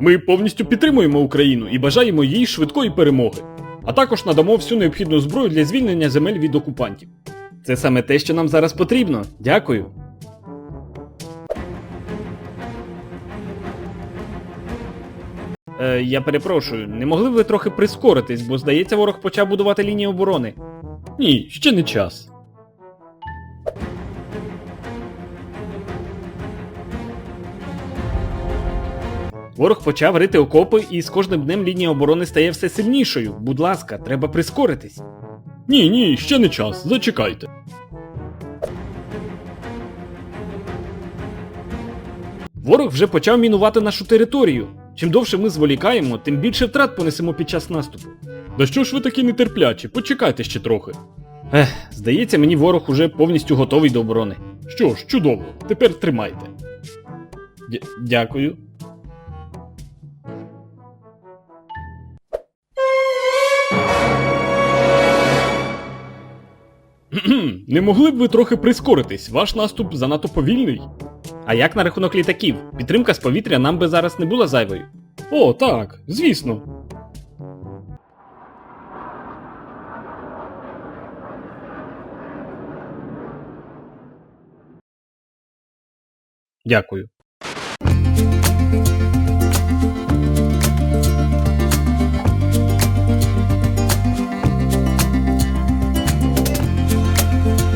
Ми повністю підтримуємо Україну і бажаємо їй швидкої перемоги, а також надамо всю необхідну зброю для звільнення земель від окупантів. Це саме те, що нам зараз потрібно. Дякую. Е, я перепрошую, не могли б ви трохи прискоритись, бо здається, ворог почав будувати лінії оборони. Ні, ще не час. Ворог почав рити окопи, і з кожним днем лінія оборони стає все сильнішою. Будь ласка, треба прискоритись. Ні, ні, ще не час. Зачекайте. Ворог вже почав мінувати нашу територію. Чим довше ми зволікаємо, тим більше втрат понесемо під час наступу. Да що ж ви такі нетерплячі? Почекайте ще трохи. Ех, здається, мені ворог уже повністю готовий до оборони. Що ж, чудово, тепер тримайте. Дя- дякую. Не могли б ви трохи прискоритись? Ваш наступ занадто повільний. А як на рахунок літаків? Підтримка з повітря нам би зараз не була зайвою. О, так, звісно. Дякую.